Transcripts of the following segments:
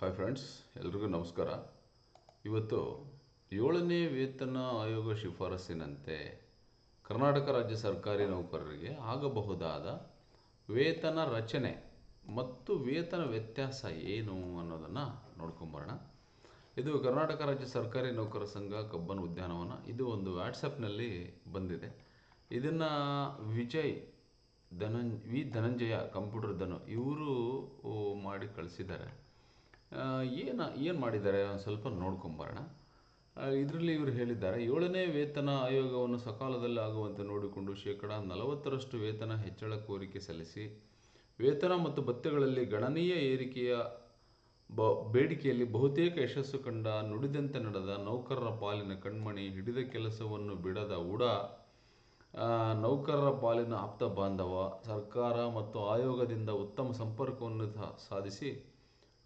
Hi friends ಎಲ್ರಿಗೂ ನಮಸ್ಕಾರ. ಇವತ್ತು ಏಳನೇ ವೇತನ ಆಯೋಗ ಶಿಫಾರಸ್ಸಿನಂತೆ ಕರ್ನಾಟಕ ರಾಜ್ಯ ಸರ್ಕಾರಿ ನೌಕರರಿಗೆ ಆಗಬಹುದಾದ ವೇತನ ರಚನೆ ಮತ್ತು ವೇತನ ವ್ಯತ್ಯಾಸ ಏನು ಅನ್ನೋದನ್ನು ನೋಡ್ಕೊಂಬರೋಣ. ಇದು ಕರ್ನಾಟಕ ರಾಜ್ಯ ಸರ್ಕಾರಿ ನೌಕರ ಸಂಘ ಕಬ್ಬನ್ ಉದ್ಯಾನವನ. ಇದು ಒಂದು ವ್ಯಾಟ್ಸಪ್ನಲ್ಲಿ ಬಂದಿದೆ. ಇದನ್ನು ವಿಜಯ್ ಧನಂಜ್, ವಿ ಧನಂಜಯ ಕಂಪ್ಯೂಟರ್ ಧನು ಇವರು ಮಾಡಿ ಕಳಿಸಿದ್ದಾರೆ. ಏನು ಏನು ಮಾಡಿದ್ದಾರೆ? ಒಂದು ಸ್ವಲ್ಪ ನೋಡ್ಕೊಂಬರೋಣ. ಇದರಲ್ಲಿ ಇವರು ಹೇಳಿದ್ದಾರೆ, ಏಳನೇ ವೇತನ ಆಯೋಗವನ್ನು ಸಕಾಲದಲ್ಲಿ ಆಗುವಂತೆ ನೋಡಿಕೊಂಡು ಶೇಕಡ ನಲವತ್ತರಷ್ಟು ವೇತನ ಹೆಚ್ಚಳ ಕೋರಿಕೆ ಸಲ್ಲಿಸಿ, ವೇತನ ಮತ್ತು ಭತ್ಯೆಗಳಲ್ಲಿ ಗಣನೀಯ ಏರಿಕೆಯ ಬ, ಬೇಡಿಕೆಯಲ್ಲಿ ಬಹುತೇಕ ಯಶಸ್ಸು ಕಂಡ ನುಡಿದಂತೆ ನಡೆದ ನೌಕರರ ಪಾಲಿನ ಕಣ್ಮಣಿ ಹಿಡಿದ ಕೆಲಸವನ್ನು ಬಿಡದ ಉಡ ನೌಕರರ ಪಾಲಿನ ಆಪ್ತ ಬಾಂಧವ, ಸರ್ಕಾರ ಮತ್ತು ಆಯೋಗದಿಂದ ಉತ್ತಮ ಸಂಪರ್ಕವನ್ನು ಸಾಧಿಸಿ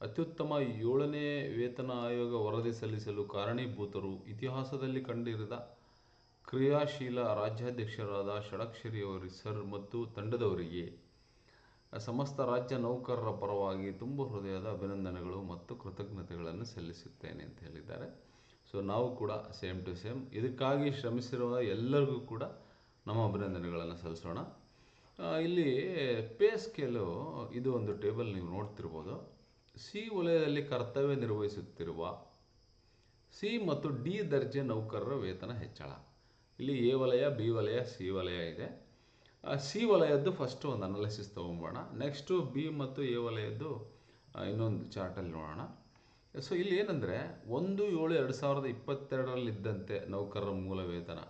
ಅತ್ಯುತ್ತಮ ಏಳನೇ ವೇತನ ಆಯೋಗ ವರದಿ ಸಲ್ಲಿಸಲು ಕಾರಣೀಭೂತರು ಇತಿಹಾಸದಲ್ಲಿ ಕಂಡಿರದ ಕ್ರಿಯಾಶೀಲ ರಾಜ್ಯಾಧ್ಯಕ್ಷರಾದ ಷಡಕ್ಷರಿಯವರಿ, ಸರ್ ಮತ್ತು ತಂಡದವರಿಗೆ ಸಮಸ್ತ ರಾಜ್ಯ ನೌಕರರ ಪರವಾಗಿ ತುಂಬ ಹೃದಯದ ಅಭಿನಂದನೆಗಳು ಮತ್ತು ಕೃತಜ್ಞತೆಗಳನ್ನು ಸಲ್ಲಿಸುತ್ತೇನೆ ಅಂತ ಹೇಳಿದ್ದಾರೆ. ಸೊ ನಾವು ಕೂಡ ಸೇಮ್ ಟು ಸೇಮ್ ಇದಕ್ಕಾಗಿ ಶ್ರಮಿಸಿರುವ ಎಲ್ಲರಿಗೂ ಕೂಡ ನಮ್ಮ ಅಭಿನಂದನೆಗಳನ್ನು ಸಲ್ಲಿಸೋಣ. ಇಲ್ಲಿ ಪೇ ಸ್ಕೇಲು ಇದು ಒಂದು ಟೇಬಲ್ ನೀವು ನೋಡ್ತಿರ್ಬೋದು. ಸಿ ವಲಯದಲ್ಲಿ ಕರ್ತವ್ಯ ನಿರ್ವಹಿಸುತ್ತಿರುವ ಸಿ ಮತ್ತು ಡಿ ದರ್ಜೆ ನೌಕರರ ವೇತನ ಹೆಚ್ಚಳ. ಇಲ್ಲಿ ಎ ವಲಯ, ಬಿ ವಲಯ, ಸಿ ವಲಯ ಇದೆ. ಸಿ ವಲಯದ್ದು ಫಸ್ಟ್ ಒಂದು ಅನಾಲಿಸಿಸ್ ತೊಗೊಂಬೋಣ ನೆಕ್ಸ್ಟು ಬಿ ಮತ್ತು ಎ ವಲಯದ್ದು ಇನ್ನೊಂದು ಚಾರ್ಟಲ್ಲಿ ನೋಡೋಣ. ಸೊ ಇಲ್ಲಿ ಏನಂದರೆ, ಒಂದು ಏಳು ಎರಡು ಸಾವಿರದ ಇಪ್ಪತ್ತೆರಡರಲ್ಲಿದ್ದಂತೆ ನೌಕರರ ಮೂಲ ವೇತನ.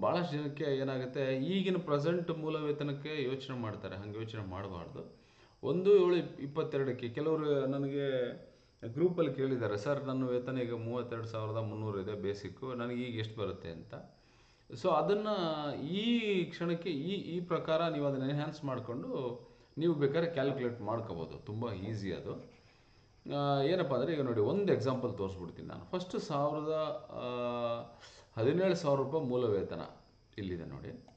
ಭಾಳಷ್ಟು ಜನಕ್ಕೆ ಏನಾಗುತ್ತೆ, ಈಗಿನ ಪ್ರೆಸೆಂಟ್ ಮೂಲ ವೇತನಕ್ಕೆ ಯೋಚನೆ ಮಾಡ್ತಾರೆ. ಹಂಗೆ ಯೋಚನೆ ಮಾಡಬಾರ್ದು. ಒಂದು ಏಳು ಇಪ್- ಇಪ್ಪತ್ತೆರಡಕ್ಕೆ ಕೆಲವರು ನನಗೆ ಗ್ರೂಪಲ್ಲಿ ಕೇಳಿದ್ದಾರೆ, ಸರ್, ನನ್ನ ವೇತನ ಈಗ ಮೂವತ್ತೆರಡು ಸಾವಿರದ ಮುನ್ನೂರು ಇದೆ ಬೇಸಿಕ್ಕು ನನಗೆ ಈಗ ಎಷ್ಟು ಬರುತ್ತೆ ಅಂತ. ಸೊ ಅದನ್ನು ಈ ಕ್ಷಣಕ್ಕೆ, ಈ ಈ ಪ್ರಕಾರ ನೀವು ಅದನ್ನು ಎನ್ಹ್ಯಾನ್ಸ್ ಮಾಡಿಕೊಂಡು ನೀವು ಬೇಕಾದ್ರೆ ಕ್ಯಾಲ್ಕುಲೇಟ್ ಮಾಡ್ಕೋಬೋದು. ತುಂಬ ಈಸಿ ಅದು. ಏನಪ್ಪ ಅಂದರೆ, ಈಗ ನೋಡಿ, ಒಂದು ಎಕ್ಸಾಂಪಲ್ ತೋರಿಸ್ಬಿಡ್ತೀನಿ ನಾನು. ಫಸ್ಟ್ ಸಾವಿರದ ಹದಿನೇಳು ಸಾವಿರ ರೂಪಾಯಿ ಮೂಲ ವೇತನ ಇಲ್ಲಿದೆ ನೋಡಿ.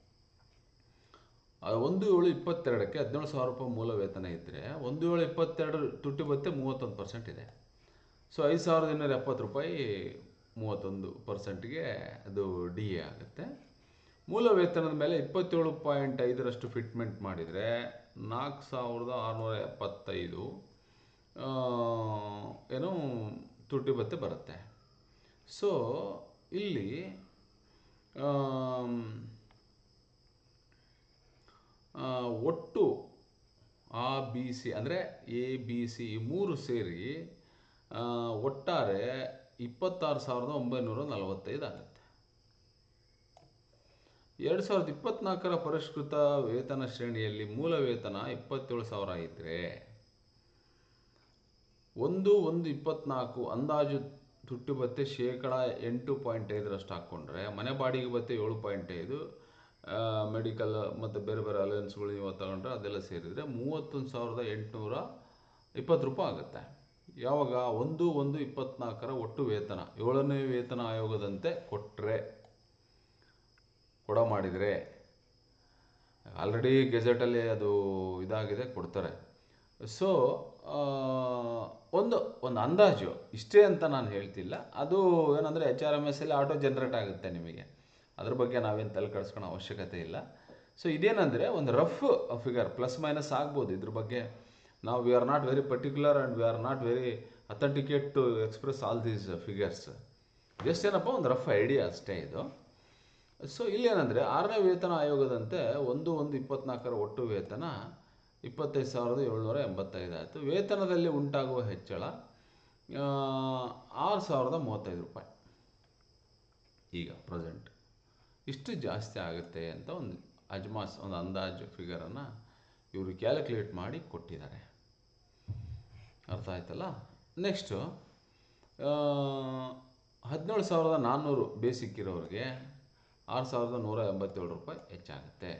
ಒಂದು ಏಳು ಇಪ್ಪತ್ತೆರಡಕ್ಕೆ ಹದಿನೇಳು ಸಾವಿರ ರೂಪಾಯಿ ಮೂಲ ವೇತನ ಇದ್ದರೆ ಒಂದು ಏಳು ಇಪ್ಪತ್ತೆರಡು ತುಟ್ಟಿ ಬತ್ತೆ ಮೂವತ್ತೊಂದು ಪರ್ಸೆಂಟ್ ಇದೆ. ಸೊ ಐದು ಸಾವಿರದ ಇನ್ನೂರ ಎಪ್ಪತ್ತು ರೂಪಾಯಿ ಮೂವತ್ತೊಂದು ಪರ್ಸೆಂಟ್ಗೆ ಅದು ಡಿ ಎ ಆಗುತ್ತೆ. ಮೂಲ ವೇತನದ ಮೇಲೆ ಇಪ್ಪತ್ತೇಳು ಪಾಯಿಂಟ್ ಐದರಷ್ಟು ಫಿಟ್ಮೆಂಟ್ ಮಾಡಿದರೆ ನಾಲ್ಕು ಸಾವಿರದ ಆರುನೂರ ಎಪ್ಪತ್ತೈದು ಏನು ತುಟ್ಟಿ ಬತ್ತೆ ಬರುತ್ತೆ. ಸೊ ಇಲ್ಲಿ ಒಟ್ಟು ಆ, ಬಿ, ಸಿ, ಅಂದರೆ ಎ, ಬಿ, ಸಿ ಮೂರು ಸೇರಿ ಒಟ್ಟಾರೆ ಇಪ್ಪತ್ತಾರು ಸಾವಿರದ ಒಂಬೈನೂರ ನಲವತ್ತೈದು ಆಗುತ್ತೆ. ಎರಡು ಸಾವಿರದ ಇಪ್ಪತ್ನಾಲ್ಕರ ಪರಿಷ್ಕೃತ ವೇತನ ಶ್ರೇಣಿಯಲ್ಲಿ ಮೂಲ ವೇತನ ಇಪ್ಪತ್ತೇಳು ಸಾವಿರ ಇದ್ದರೆ ಒಂದು ಒಂದು, ಇಪ್ಪತ್ನಾಲ್ಕು ಅಂದಾಜು ತುಟ್ಟಿ ಭತ್ತೆ ಶೇಕಡ ಎಂಟು ಪಾಯಿಂಟ್ ಐದರಷ್ಟು ಹಾಕ್ಕೊಂಡ್ರೆ, ಮನೆ ಬಾಡಿಗೆ ಭತ್ತೆ ಏಳು ಪಾಯಿಂಟ್ ಐದು ಮೆಡಿಕಲ್ ಮತ್ತು ಬೇರೆ ಬೇರೆ ಅಲೈನ್ಸ್ಗಳು ನೀವು ತಗೊಂಡ್ರೆ ಅದೆಲ್ಲ ಸೇರಿದರೆ ಮೂವತ್ತೊಂದು ಸಾವಿರದ ಎಂಟುನೂರ ಇಪ್ಪತ್ತು ರೂಪಾಯಿ ಆಗುತ್ತೆ. ಯಾವಾಗ? ಒಂದು ಒಂದು, ಇಪ್ಪತ್ನಾಲ್ಕರ ಒಟ್ಟು ವೇತನ. ಏಳನೇ ವೇತನ ಆಯೋಗದಂತೆ ಕೊಟ್ಟರೆ ಕೊಡ ಮಾಡಿದರೆ ಆಲ್ರೆಡಿ ಗೆಜೆಟಲ್ಲಿ ಅದು ಇದಾಗಿದೆ, ಕೊಡ್ತಾರೆ. ಸೊ ಒಂದು ಒಂದು ಅಂದಾಜು. ಇಷ್ಟೇ ಅಂತ ನಾನು ಹೇಳ್ತಿಲ್ಲ. ಅದು ಏನಂದರೆ ಎಚ್ ಆರ್ ಎಂ ಎಸ್ ಅಲ್ಲಿ ಆಟೋ ಜನ್ರೇಟ್ ಆಗುತ್ತೆ ನಿಮಗೆ. ಅದ್ರ ಬಗ್ಗೆ ನಾವೇನು ತಲೆ ಕೆಡಿಸ್ಕೊಳ್ಳೋ ಅವಶ್ಯಕತೆ ಇಲ್ಲ. ಸೊ ಇದೇನೆಂದರೆ ಒಂದು ರಫ್ ಫಿಗರ್ ಪ್ಲಸ್ ಮೈನಸ್ ಆಗ್ಬೋದು. ಇದ್ರ ಬಗ್ಗೆ ನಾವು we are not very particular and we are not very authenticate to express all these figures just ಏನಪ್ಪ, ಒಂದು ರಫ್ ಐಡಿಯಾ ಅಷ್ಟೇ ಇದು. ಸೊ ಇಲ್ಲೇನೆಂದರೆ ಆರನೇ ವೇತನ ಆಯೋಗದಂತೆ ಒಂದು ಒಂದು ಇಪ್ಪತ್ನಾಲ್ಕರ ಒಟ್ಟು ವೇತನ ಇಪ್ಪತ್ತೈದು ಸಾವಿರದ ಏಳ್ನೂರ ಎಂಬತ್ತೈದು ಆಯಿತು. ವೇತನದಲ್ಲಿ ಉಂಟಾಗುವ ಹೆಚ್ಚಳ ಆರು ಸಾವಿರದ ಮೂವತ್ತೈದು ರೂಪಾಯಿ. ಈಗ ಪ್ರೆಸೆಂಟ್ ಇಷ್ಟು ಜಾಸ್ತಿ ಆಗುತ್ತೆ ಅಂತ ಒಂದು ಅಜ್ಮಾಸ್, ಒಂದು ಅಂದಾಜು ಫಿಗರನ್ನು ಇವರು ಕ್ಯಾಲ್ಕುಲೇಟ್ ಮಾಡಿ ಕೊಟ್ಟಿದ್ದಾರೆ. ಅರ್ಥ ಆಯ್ತಲ್ಲ? ನೆಕ್ಸ್ಟು ಹದಿನೇಳು ಸಾವಿರದ ನಾನ್ನೂರು ಬೇಸಿಕ್ ಇರೋರಿಗೆ ಆರು ಸಾವಿರದ ನೂರ ಎಂಬತ್ತೇಳು ರೂಪಾಯಿ ಹೆಚ್ಚಾಗುತ್ತೆ.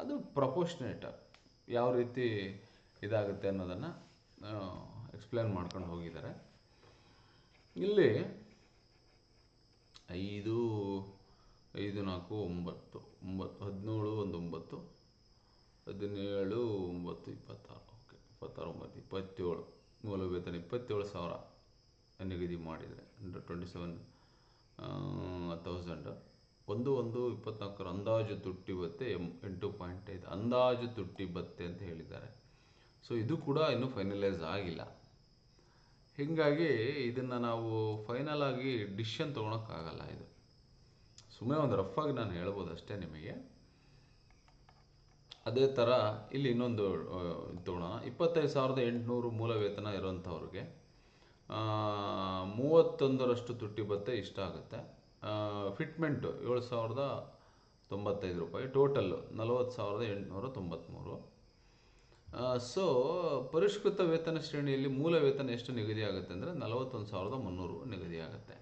ಅದು ಪ್ರಪೋರ್ಷನೇಟ್ ಯಾವ ರೀತಿ ಇದಾಗುತ್ತೆ ಅನ್ನೋದನ್ನು ಎಕ್ಸ್ಪ್ಲೇನ್ ಮಾಡ್ಕೊಂಡು ಹೋಗಿದ್ದಾರೆ. ಇಲ್ಲಿ ಐದು ಐದು ನಾಲ್ಕು ಒಂಬತ್ತು ಒಂಬತ್ತು, ಹದಿನೇಳು ಒಂದು ಒಂಬತ್ತು, ಹದಿನೇಳು, ಒಂಬತ್ತು, ಇಪ್ಪತ್ತಾರು. ಓಕೆ ಇಪ್ಪತ್ತಾರು, ಒಂಬತ್ತು, ಇಪ್ಪತ್ತೇಳು. ಮೂಲ ವೇತನ ಇಪ್ಪತ್ತೇಳು ಸಾವಿರ ನಿಗದಿ ಮಾಡಿದರೆ ಅಂದರೆ ಟ್ವೆಂಟಿ ಸೆವೆನ್ ತೌಸಂಡ್ ಒಂದು ಒಂದು ಇಪ್ಪತ್ನಾಲ್ಕರ ಅಂದಾಜು ತುಟ್ಟಿ ಭತ್ತೆ ಎಂ, ಎಂಟು ಪಾಯಿಂಟ್ ಐದು. ಅಂದಾಜು ತುಟ್ಟಿ ಭತ್ತೆ ಅಂತ ಹೇಳಿದ್ದಾರೆ. ಸೊ ಇದು ಕೂಡ ಇನ್ನೂ ಫೈನಲೈಸ್ ಆಗಿಲ್ಲ. ಹೀಗಾಗಿ ಇದನ್ನು ನಾವು ಫೈನಲ್ ಆಗಿ ಡಿಸಿಷನ್ ತೊಗೊಳಕ್ಕಾಗಲ್ಲ ಇದು. ಸುಮ್ಮನೆ ಒಂದು ರಫಾಗಿ ನಾನು ಹೇಳ್ಬೋದು ಅಷ್ಟೇ ನಿಮಗೆ. ಅದೇ ಥರ ಇಲ್ಲಿ ಇನ್ನೊಂದು ಇದು ಇಪ್ಪತ್ತೈದು ಸಾವಿರದ ಎಂಟುನೂರು ಮೂಲ ವೇತನ ಇರೋಂಥವ್ರಿಗೆ ಮೂವತ್ತೊಂದರಷ್ಟು ತುಟ್ಟಿ ಭತ್ತೆ ಇಷ್ಟ ಆಗುತ್ತೆ. ಫಿಟ್ಮೆಂಟು ಏಳು ಸಾವಿರದ ತೊಂಬತ್ತೈದು ರೂಪಾಯಿ ಟೋಟಲ್ಲು ನಲವತ್ತು ಸಾವಿರದ ಎಂಟುನೂರ ತೊಂಬತ್ತ್ಮೂರು ಸೊ ಪರಿಷ್ಕೃತ ವೇತನ ಶ್ರೇಣಿಯಲ್ಲಿ ಮೂಲ ವೇತನ ಎಷ್ಟು ನಿಗದಿಯಾಗುತ್ತೆ ಅಂದರೆ ನಲವತ್ತೊಂದು ಸಾವಿರದ ಮುನ್ನೂರು ನಿಗದಿ ಆಗುತ್ತೆ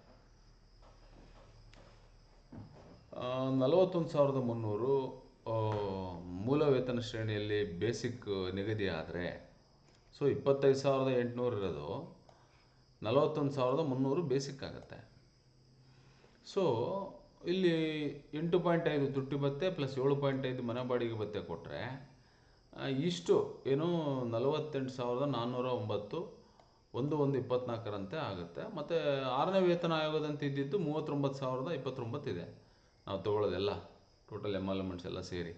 ನಲವತ್ತೊಂದು ಸಾವಿರದ ಮುನ್ನೂರು ಮೂಲ ವೇತನ ಶ್ರೇಣಿಯಲ್ಲಿ ಬೇಸಿಕ್ ನಿಗದಿ ಆದರೆ ಸೊ ಇಪ್ಪತ್ತೈದು ಸಾವಿರದ ಎಂಟುನೂರು ಇರೋದು, ನಲವತ್ತೊಂದು ಸಾವಿರದ ಮುನ್ನೂರು ಬೇಸಿಕ್ ಆಗುತ್ತೆ. ಸೊ ಇಲ್ಲಿ ಎಂಟು ಪಾಯಿಂಟ್ ಐದು ತುಟ್ಟಿ ಭತ್ತೆ ಪ್ಲಸ್ ಏಳು ಪಾಯಿಂಟ್ ಐದು ಮನೆ ಬಾಡಿಗೆ ಭತ್ತೆ ಕೊಟ್ಟರೆ ಇಷ್ಟು ಏನು ನಲವತ್ತೆಂಟು ಸಾವಿರದ ನಾನ್ನೂರ ಒಂಬತ್ತು, ಒಂದು ಒಂದು ಇಪ್ಪತ್ನಾಲ್ಕರಂತೆ ಆಗುತ್ತೆ. ಮತ್ತು ಆರನೇ ವೇತನ ಆಯೋಗದಂತೆ ಇದ್ದಿದ್ದು ಮೂವತ್ತೊಂಬತ್ತು ಸಾವಿರದ ಇಪ್ಪತ್ತೊಂಬತ್ತು ಇದೆ. ನಾವು ತೊಗೊಳ್ಳೋದೆಲ್ಲ ಟೋಟಲ್ ಎಮ್ಪಾಲ್ಮೆಂಟ್ಸ್ ಎಲ್ಲ ಸೇರಿ.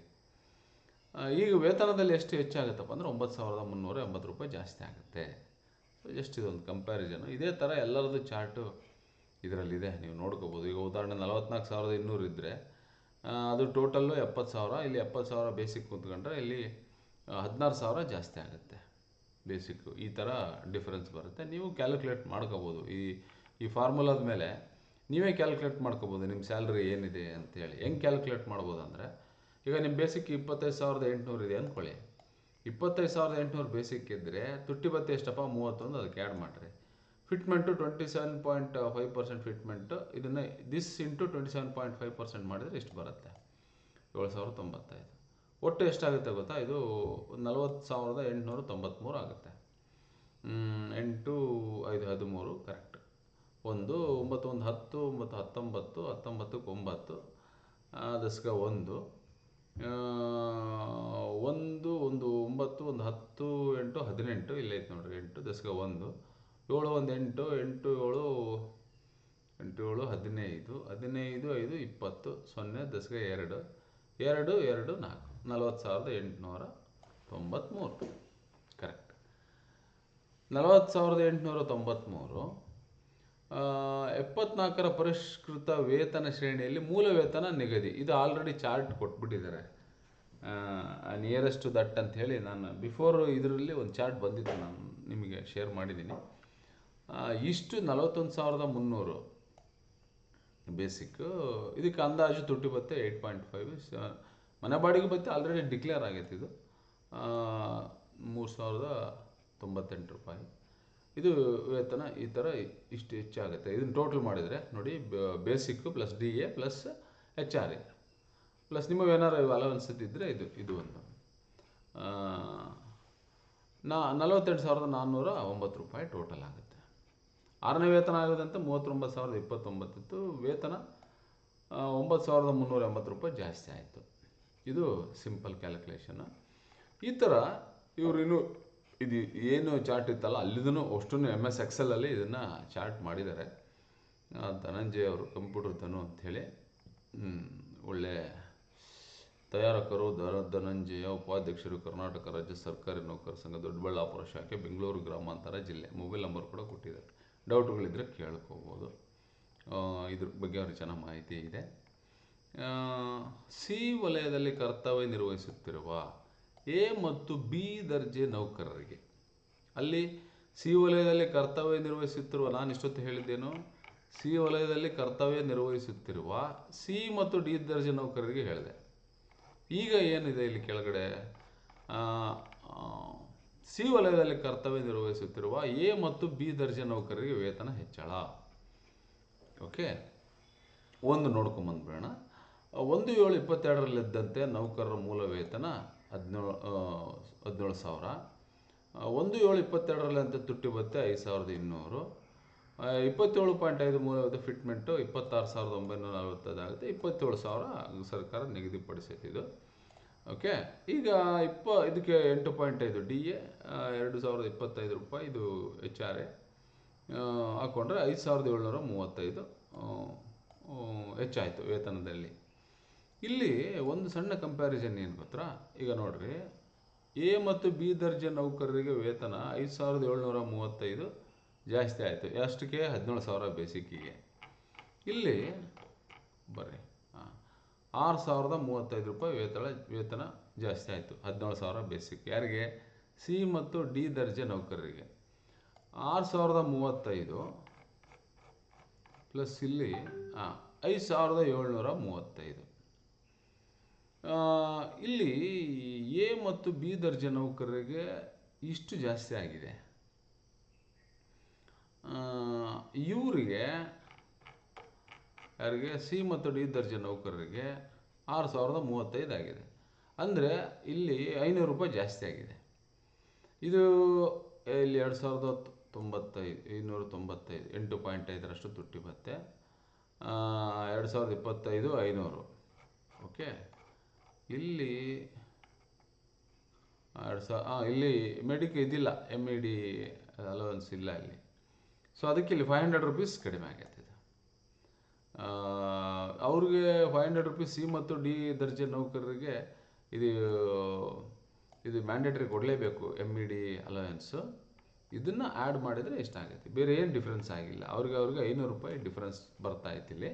ಈಗ ವೇತನದಲ್ಲಿ ಎಷ್ಟು ಹೆಚ್ಚಾಗುತ್ತಪ್ಪ ಅಂದರೆ ಒಂಬತ್ತು ಸಾವಿರದ ಮುನ್ನೂರ ಎಂಬತ್ತು ರೂಪಾಯಿ ಜಾಸ್ತಿ ಆಗುತ್ತೆ. ಎಷ್ಟು ಇದೊಂದು ಕಂಪ್ಯಾರಿಸನು ಇದೇ ಥರ ಎಲ್ಲರದ್ದು ಚಾರ್ಟು ಇದರಲ್ಲಿದೆ. ನೀವು ನೋಡ್ಕೋಬೋದು. ಈಗ ಉದಾಹರಣೆ ನಲವತ್ನಾಲ್ಕು ಸಾವಿರದ ಇನ್ನೂರು ಇದ್ದರೆ ಅದು ಟೋಟಲ್ಲು ಎಪ್ಪತ್ತು ಸಾವಿರ, ಇಲ್ಲಿ ಎಪ್ಪತ್ತು ಸಾವಿರ ಬೇಸಿಕ್ ಕೂತ್ಕೊಂಡ್ರೆ ಇಲ್ಲಿ ಹದಿನಾರು ಸಾವಿರ ಜಾಸ್ತಿ ಆಗುತ್ತೆ. ಬೇಸಿಕ್ಕು ಈ ಥರ ಡಿಫ್ರೆನ್ಸ್ ಬರುತ್ತೆ. ನೀವು ಕ್ಯಾಲ್ಕುಲೇಟ್ ಮಾಡ್ಕೋಬೋದು. ಈ ಈ ಫಾರ್ಮುಲಾದ ಮೇಲೆ ನೀವೇ ಕ್ಯಾಲ್ಕುಲೇಟ್ ಮಾಡ್ಕೋಬೋದು ನಿಮ್ಮ ಸ್ಯಾಲ್ರಿ ಏನಿದೆ ಅಂತೇಳಿ. ಹೆಂಗೆ ಕ್ಯಾಲ್ಕುಲೇಟ್ ಮಾಡ್ಬೋದು ಅಂದರೆ ಈಗ ನಿಮ್ಮ ಬೇಸಿಕ್ ಇಪ್ಪತ್ತೈದು ಸಾವಿರದ ಎಂಟುನೂರು ಇದೆ ಅಂದ್ಕೊಳ್ಳಿ ಇಪ್ಪತ್ತೈದು ಸಾವಿರದ ಎಂಟುನೂರು ಬೇಸಿಕ್ ಇದ್ದರೆ ತುಟ್ಟಿ ಬತ್ತಿ ಎಷ್ಟಪ್ಪ? ಮೂವತ್ತೊಂದು, ಅದಕ್ಕೆ ಆ್ಯಡ್ ಮಾಡಿರಿ. Fitment twenty seven point five percent fitment ಇದನ್ನು this into twenty seven point five percent ಮಾಡಿದರೆ ಇಷ್ಟು ಬರುತ್ತೆ. ಏಳು ಸಾವಿರದ ತೊಂಬತ್ತೈದು. ಒಟ್ಟು ಎಷ್ಟಾಗುತ್ತೆ ಗೊತ್ತಾ? ಇದು ನಲವತ್ತು ಸಾವಿರದ ಎಂಟುನೂರ ತೊಂಬತ್ತ್ಮೂರು ಆಗುತ್ತೆ. ಎಂಟು ಐದು, ಹದಿಮೂರು ಕರೆಕ್ಟ್ ಒಂದು ಒಂಬತ್ತು ಒಂದು ಹತ್ತು ಒಂಬತ್ತು ಹತ್ತೊಂಬತ್ತು ಹತ್ತೊಂಬತ್ತಕ್ಕೆ ಒಂಬತ್ತು ಆ, ದಶಕ ಒಂದು. ಒಂದು ಒಂದು ಒಂಬತ್ತು ಒಂದು ಹತ್ತು ಎಂಟು ಹದಿನೆಂಟು ಇಲ್ಲೈತೆ ನೋಡಿರಿ ಎಂಟು ದಶಕ ಒಂದು. ಏಳು ಒಂದು ಎಂಟು ಎಂಟು ಏಳು ಎಂಟು ಏಳು ಹದಿನೈದು ಹದಿನೈದು ಐದು ಇಪ್ಪತ್ತು ಸೊನ್ನೆ ದಶಕ ಎರಡು ಎರಡು ಎರಡು ನಾಲ್ಕು ನಲವತ್ತು ಸಾವಿರದ ಎಂಟುನೂರ ತೊಂಬತ್ತ್ಮೂರು. ಕರೆಕ್ಟ್ ನಲವತ್ತು ಸಾವಿರದ ಎಂಟುನೂರ ತೊಂಬತ್ತ್ಮೂರು ಎಪ್ಪತ್ನಾಲ್ಕರ ಪರಿಷ್ಕೃತ ವೇತನ ಶ್ರೇಣಿಯಲ್ಲಿ ಮೂಲ ವೇತನ ನಿಗದಿ. ಇದು ಆಲ್ರೆಡಿ ಚಾರ್ಟ್ ಕೊಟ್ಬಿಟ್ಟಿದ್ದಾರೆ. ನಿಯರೆಸ್ಟ್ ದಟ್ ಅಂತ ಹೇಳಿ ನಾನು ಬಿಫೋರ್ ಇದರಲ್ಲಿ ಒಂದು ಚಾರ್ಟ್ ಬಂದಿತ್ತು ನಾನು ನಿಮಗೆ ಶೇರ್ ಮಾಡಿದ್ದೀನಿ. ಇಷ್ಟು ನಲವತ್ತೊಂದು ಸಾವಿರದ ಮುನ್ನೂರು ಬೇಸಿಕ್ಕು ಇದಕ್ಕೆ ಅಂದಾಜು ತುಟ್ಟಿ ಬತ್ತೆ ಏಯ್ಟ್ ಪಾಯಿಂಟ್ ಫೈವ್ ಮನೆ ಬಾಡಿಗೆ ಬತ್ತೆ ಆಲ್ರೆಡಿ ಡಿಕ್ಲೇರ್ ಆಗೈತೆ ಇದು. ಮೂರು ಸಾವಿರದ ತೊಂಬತ್ತೆಂಟು ರೂಪಾಯಿ. ಇದು ವೇತನ ಈ ಥರ ಇಷ್ಟು ಹೆಚ್ಚಾಗುತ್ತೆ. ಇದನ್ನು ಟೋಟಲ್ ಮಾಡಿದರೆ ನೋಡಿ basic plus D A plus H R A plus ನಿಮಗೆ ಏನಾರು ಅಲವೆನ್ಸ್ ಇದ್ದರೆ ಇದು ಇದು ಒಂದು. ನಾ, ನಲವತ್ತೆಂಟು ಸಾವಿರದ ನಾನ್ನೂರ ಒಂಬತ್ತು ರೂಪಾಯಿ ಟೋಟಲ್ ಆಗುತ್ತೆ. ಆರನೇ ವೇತನ ಆಗೋದಂತ ಮೂವತ್ತೊಂಬತ್ತು ಸಾವಿರದ ಇಪ್ಪತ್ತೊಂಬತ್ತಿತ್ತು. ವೇತನ ಒಂಬತ್ತು ಸಾವಿರದ ಮುನ್ನೂರ ಎಂಬತ್ತು ರೂಪಾಯಿ ಜಾಸ್ತಿ ಆಯಿತು. ಇದು ಸಿಂಪಲ್ ಕ್ಯಾಲ್ಕುಲೇಷನ್ ಈ ಥರ ಇವರು ಇನ್ನು ಇದು ಏನು ಚಾರ್ಟ್ ಇತ್ತಲ್ಲ ಅಲ್ಲಿದೂ ಅಷ್ಟು ಎಂ ಎಸ್ ಎಕ್ಸೆಲಲ್ಲಿ ಇದನ್ನು ಚಾರ್ಟ್ ಮಾಡಿದ್ದಾರೆ. ಧನಂಜಯ ಅವರು, ಕಂಪ್ಯೂಟರ್ ಧನು ಅಂಥೇಳಿ ಒಳ್ಳೆ ತಯಾರಕರು ಧನ ಧನಂಜಯ, ಉಪಾಧ್ಯಕ್ಷರು, ಕರ್ನಾಟಕ ರಾಜ್ಯ ಸರ್ಕಾರಿ ನೌಕರ ಸಂಘ, ದೊಡ್ಡಬಳ್ಳಾಪುರ ಶಾಖೆ, ಬೆಂಗಳೂರು ಗ್ರಾಮಾಂತರ ಜಿಲ್ಲೆ. ಮೊಬೈಲ್ ನಂಬರ್ ಕೂಡ ಕೊಟ್ಟಿದ್ದಾರೆ. ಡೌಟ್ಗಳಿದ್ದರೆ ಕೇಳ್ಕೋಬೋದು ಇದ್ರ ಬಗ್ಗೆ ಅವ್ರಿಗೆ ಚೆನ್ನಾಗಿ ಮಾಹಿತಿ ಇದೆ. ಸಿ ವಲಯದಲ್ಲಿ ಕರ್ತವ್ಯ ನಿರ್ವಹಿಸುತ್ತಿರುವ ಎ ಮತ್ತು ಬಿ ದರ್ಜೆ ನೌಕರರಿಗೆ. ಅಲ್ಲಿ ಸಿ ವಲಯದಲ್ಲಿ ಕರ್ತವ್ಯ ನಿರ್ವಹಿಸುತ್ತಿರುವ ನಾನು ಇಷ್ಟೊತ್ತು ಹೇಳಿದ್ದೇನು? ಸಿ ವಲಯದಲ್ಲಿ ಕರ್ತವ್ಯ ನಿರ್ವಹಿಸುತ್ತಿರುವ ಸಿ ಮತ್ತು ಡಿ ದರ್ಜೆ ನೌಕರರಿಗೆ ಹೇಳಿದೆ. ಈಗ ಏನಿದೆ ಇಲ್ಲಿ ಕೆಳಗಡೆ? ಸಿ ವಲಯದಲ್ಲಿ ಕರ್ತವ್ಯ ನಿರ್ವಹಿಸುತ್ತಿರುವ ಎ ಮತ್ತು ಬಿ ದರ್ಜೆ ನೌಕರರಿಗೆ ವೇತನ ಹೆಚ್ಚಳ. ಓಕೆ? ಒಂದು ನೋಡ್ಕೊಂಬಂದ್ಬಿಡೋಣ ಒಂದು ಏಳು ಇಪ್ಪತ್ತೆರಡರಲ್ಲಿದ್ದಂತೆ ನೌಕರರ ಮೂಲ ವೇತನ ಹದಿನೇಳು ಹದಿನೇಳು ಸಾವಿರ. ಒಂದು ಏಳು ಇಪ್ಪತ್ತೆರಡರಲ್ಲಿ ಅಂತ ತುಟ್ಟಿ ಬತ್ತೆ ಐದು ಸಾವಿರದ ಇನ್ನೂರು. ಇಪ್ಪತ್ತೇಳು ಪಾಯಿಂಟ್ ಐದು ಮೂಲದ ಫಿಟ್ಮೆಂಟು ಇಪ್ಪತ್ತಾರು ಸಾವಿರದ ಒಂಬೈನೂರ ನಲವತ್ತೈದು ಆಗುತ್ತೆ. ಇಪ್ಪತ್ತೇಳು ಸಾವಿರ ಸರ್ಕಾರ ನಿಗದಿಪಡಿಸುತ್ತಿದ್ದು ಇದು ಓಕೆ, ಈಗ ಇಪ್ಪ, ಇದಕ್ಕೆ ಎಂಟು ಪಾಯಿಂಟ್ ಐದು ಡಿ ಎ ಎರಡು ಸಾವಿರದ ಇಪ್ಪತ್ತೈದು ರೂಪಾಯಿ ಇದು ಎಚ್ ಆರ್ ಎ ಹಾಕ್ಕೊಂಡ್ರೆ ಐದು ಸಾವಿರದ ಏಳ್ನೂರ ಮೂವತ್ತೈದು ಹೆಚ್ಚಾಯಿತು ವೇತನದಲ್ಲಿ. ಇಲ್ಲಿ ಒಂದು ಸಣ್ಣ ಕಂಪ್ಯಾರಿಸನ್ ಏನು ಗೊತ್ತಾ? ಈಗ ನೋಡ್ರಿ, ಎ ಮತ್ತು ಬಿ ದರ್ಜೆ ನೌಕರರಿಗೆ ವೇತನ ಐದು ಸಾವಿರದ ಏಳ್ನೂರ ಮೂವತ್ತೈದು ಜಾಸ್ತಿ ಆಯಿತು. ಎಷ್ಟಕ್ಕೆ? ಹದಿನೇಳು ಸಾವಿರ ಬೇಸಿಕ್ಕಿಗೆ ಇಲ್ಲಿ ಬರ್ರಿ ಹಾಂ ಆರು ಸಾವಿರದ ಮೂವತ್ತೈದು ರೂಪಾಯಿ ವೇತನ ವೇತನ ಜಾಸ್ತಿ ಆಯಿತು. ಹದಿನೇಳು ಸಾವಿರ ಬೇಸಿಕ್ ಯಾರಿಗೆ? ಸಿ ಮತ್ತು ಡಿ ದರ್ಜೆ ನೌಕರರಿಗೆ. ಆರು ಸಾವಿರದ ಮೂವತ್ತೈದು ಪ್ಲಸ್ ಇಲ್ಲಿ ಹಾಂ ಐದು ಸಾವಿರದ ಏಳ್ನೂರ ಮೂವತ್ತೈದು. ಇಲ್ಲಿ ಎ ಮತ್ತು ಬಿ ದರ್ಜೆ ನೌಕರರಿಗೆ ಇಷ್ಟು ಜಾಸ್ತಿ ಆಗಿದೆ. ಇವರಿಗೆ, ಯಾರಿಗೆ, ಸಿ ಮತ್ತು ಡಿ ದರ್ಜೆ ನೌಕರರಿಗೆ ಆರು ಸಾವಿರದ ಮೂವತ್ತೈದು ಆಗಿದೆ. ಅಂದರೆ ಇಲ್ಲಿ ಐನೂರು ರೂಪಾಯಿ ಜಾಸ್ತಿ ಆಗಿದೆ. ಇದು ಇಲ್ಲಿ ಎರಡು ಸಾವಿರದ ತೊಂಬತ್ತೈದು, ಐನೂರ ತೊಂಬತ್ತೈದು, ಎಂಟು ಪಾಯಿಂಟ್ ಐದರಷ್ಟು ತುಟ್ಟಿ ಬತ್ತೆ. ಎರಡು ಸಾವಿರದ ಇಪ್ಪತ್ತೈದು, ಐನೂರು. ಓಕೆ? ಇಲ್ಲಿ, ಎರಡು ಇಲ್ಲಿ ಮೆಡಿಕ್ ಇದಿಲ್ಲ ಎಂ ಇ ಡಿ ಅಲೋವೆನ್ಸ್ ಇಲ್ಲ ಇಲ್ಲಿ ಸೊ ಅದಕ್ಕೆ ಇಲ್ಲಿ ಫೈವ್ ಹಂಡ್ರೆಡ್ ರುಪೀಸ್ ಕಡಿಮೆ ಆಗೈತೆ ಇದು. ಅವ್ರಿಗೆ ಫೈವ್ ಹಂಡ್ರೆಡ್ ರುಪೀಸ್ ಸಿ ಮತ್ತು ಡಿ ದರ್ಜೆ ನೌಕರರಿಗೆ ಇದು ಇದು ಮ್ಯಾಂಡೇಟ್ರಿ ಕೊಡಲೇಬೇಕು ಎಂ ಇ ಡಿ ಅಲೋವೆನ್ಸು ಇದನ್ನು ಆ್ಯಡ್ ಮಾಡಿದರೆ ಎಷ್ಟಾಗೈತೆ ಬೇರೆ ಏನು ಡಿಫ್ರೆನ್ಸ್ ಆಗಿಲ್ಲ. ಅವ್ರಿಗೆ ಅವ್ರಿಗೆ ಐನೂರು ರೂಪಾಯಿ ಡಿಫ್ರೆನ್ಸ್ ಬರ್ತಾ ಇಲ್ಲಿ.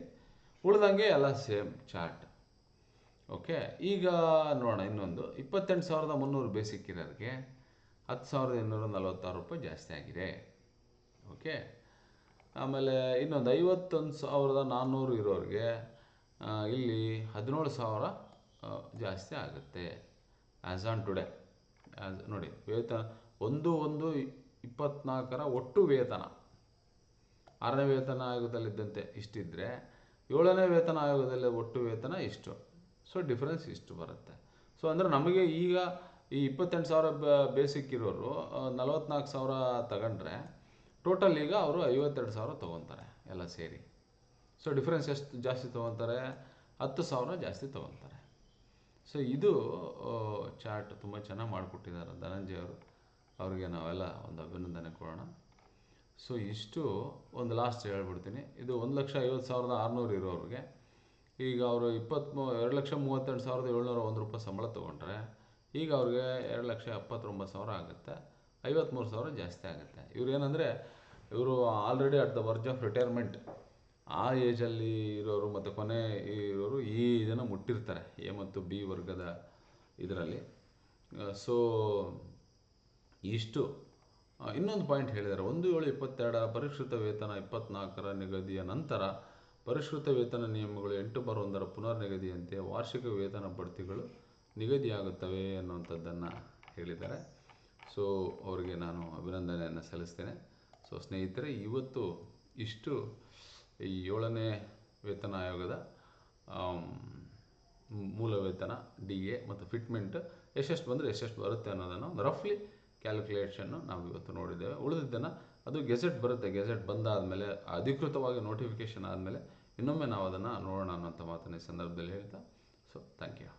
ಉಳ್ದಂಗೆ ಎಲ್ಲ ಸೇಮ್ ಚಾರ್ಟ್ ಓಕೆ ಈಗ ನೋಡೋಣ ಇನ್ನೊಂದು. ಇಪ್ಪತ್ತೆಂಟು ಸಾವಿರದ ಮುನ್ನೂರು ಬೇಸಿಕ್ ಇರೋರಿಗೆ ಹತ್ತು ಸಾವಿರದ ಇನ್ನೂರ ನಲವತ್ತಾರು ರೂಪಾಯಿ ಜಾಸ್ತಿ ಆಗಿದೆ. ಓಕೆ ಆಮೇಲೆ ಇನ್ನೊಂದು ಐವತ್ತೊಂದು ಸಾವಿರದ ನಾನ್ನೂರು ಇರೋರಿಗೆ ಇಲ್ಲಿ ಹದಿನೇಳು ಸಾವಿರ ಜಾಸ್ತಿ ಆಗುತ್ತೆ. ಆ್ಯಸ್ ಆನ್ ಟುಡೇ ಆ್ಯಸ್ ನೋಡಿ, ವೇತನ, ಒಂದು ಒಂದು ಇಪ್ಪತ್ನಾಲ್ಕರ ಒಟ್ಟು ವೇತನ. ಆರನೇ ವೇತನ ಆಯೋಗದಲ್ಲಿದ್ದಂತೆ ಇಷ್ಟಿದ್ದರೆ ಏಳನೇ ವೇತನ ಆಯೋಗದಲ್ಲಿ ಒಟ್ಟು ವೇತನ ಇಷ್ಟು. ಸೊ ಡಿಫ್ರೆನ್ಸ್ ಇಷ್ಟು ಬರುತ್ತೆ. ಸೊ ಅಂದರೆ ನಮಗೆ ಈಗ ಈ ಇಪ್ಪತ್ತೆಂಟು ಸಾವಿರ ಬೇಸಿಕ್ ಇರೋರು ನಲವತ್ನಾಲ್ಕು ಸಾವಿರ ತಗೊಂಡ್ರೆ ಟೋಟಲ್ ಈಗ ಅವರು ಐವತ್ತೆರಡು ಸಾವಿರ ತೊಗೊತಾರೆ ಎಲ್ಲ ಸೇರಿ. ಸೊ ಡಿಫ್ರೆನ್ಸ್ ಎಷ್ಟು ಜಾಸ್ತಿ ತೊಗೊತಾರೆ? ಹತ್ತು ಸಾವಿರ ಜಾಸ್ತಿ ತೊಗೊತಾರೆ. ಸೊ ಇದು ಚಾರ್ಟ್ ತುಂಬ ಚೆನ್ನಾಗಿ ಮಾಡಿಕೊಟ್ಟಿದ್ದಾರೆ ಧನಂಜಯ ಅವರು. ಅವರಿಗೆ ನಾವೆಲ್ಲ ಒಂದು ಅಭಿನಂದನೆ ಕೊಡೋಣ. ಸೊ ಇಷ್ಟು ಒಂದು ಲಾಸ್ಟ್ ಹೇಳ್ಬಿಡ್ತೀನಿ. ಇದು ಒಂದು ಲಕ್ಷ ಐವತ್ತು ಸಾವಿರದ ಆರುನೂರು ಇರೋರಿಗೆ ಈಗ ಅವರು ಇಪ್ಪತ್ತ್ಮೂ ಎರಡು ಲಕ್ಷ ಮೂವತ್ತೆರಡು ಸಾವಿರದ ಏಳ್ನೂರ ಒಂದು ರೂಪಾಯಿ ಸಂಬಳ ತೊಗೊಂಡ್ರೆ, ಈಗ ಅವ್ರಿಗೆ ಎರಡು ಲಕ್ಷ ಎಪ್ಪತ್ತೊಂಬತ್ತು ಸಾವಿರ ಆಗುತ್ತೆ. ಐವತ್ತ್ಮೂರು ಸಾವಿರ ಜಾಸ್ತಿ ಆಗುತ್ತೆ. ಇವ್ರು ಏನಂದರೆ, ಇವರು already at the verge of retirement ಆ ಏಜಲ್ಲಿ ಇರೋರು ಮತ್ತು ಕೊನೆ ಇರೋರು ಈ ಇದನ್ನು ಮುಟ್ಟಿರ್ತಾರೆ, ಎ ಮತ್ತು ಬಿ ವರ್ಗದ ಇದರಲ್ಲಿ. ಸೊ ಇಷ್ಟು. ಇನ್ನೊಂದು ಪಾಯಿಂಟ್ ಹೇಳಿದ್ದಾರೆ ಒಂದು ಏಳು ಇಪ್ಪತ್ತೆರಡರ ಪರಿಷ್ಕೃತ ವೇತನ ಇಪ್ಪತ್ನಾಲ್ಕರ ನಿಗದಿಯ ನಂತರ ಪರಿಷ್ಕೃತ ವೇತನ ನಿಯಮಗಳು ಎಂಟು ಬಾರ್ ಒಂದರ ಪುನರ್ ನಿಗದಿಯಂತೆ ವಾರ್ಷಿಕ ವೇತನ ಬಡ್ತಿಗಳು ನಿಗದಿಯಾಗುತ್ತವೆ ಅನ್ನುವಂಥದ್ದನ್ನು ಹೇಳಿದ್ದಾರೆ. ಸೊ ಅವರಿಗೆ ನಾನು ಅಭಿನಂದನೆಯನ್ನು ಸಲ್ಲಿಸ್ತೇನೆ. ಸೊ ಸ್ನೇಹಿತರೆ, ಇವತ್ತು ಇಷ್ಟು ಈ ಏಳನೇ ವೇತನ ಆಯೋಗದ ಮೂಲ ವೇತನ ಡಿ ಎ ಮತ್ತು ಫಿಟ್ಮೆಂಟ್ ಎಷ್ಟೆಷ್ಟು ಬಂದರೆ ಎಷ್ಟೆಷ್ಟು ಬರುತ್ತೆ ಅನ್ನೋದನ್ನು ರಫ್ಲಿ ಕ್ಯಾಲ್ಕುಲೇಷನ್ನು ನಾವು ಇವತ್ತು ನೋಡಿದ್ದೇವೆ. ಉಳಿದಿದ್ದನ್ನು ಅದು ಗೆಜೆಟ್ ಬರುತ್ತೆ. ಗೆಜೆಟ್ ಬಂದಾದಮೇಲೆ ಅಧಿಕೃತವಾಗಿ ನೋಟಿಫಿಕೇಶನ್ ಆದಮೇಲೆ ಇನ್ನೊಮ್ಮೆ ನಾವು ಅದನ್ನು ನೋಡೋಣ ಅನ್ನೋಂಥ ಮಾತನ್ನು ಈ ಸಂದರ್ಭದಲ್ಲಿ ಹೇಳ್ತಾ ಸೊ ಥ್ಯಾಂಕ್ ಯು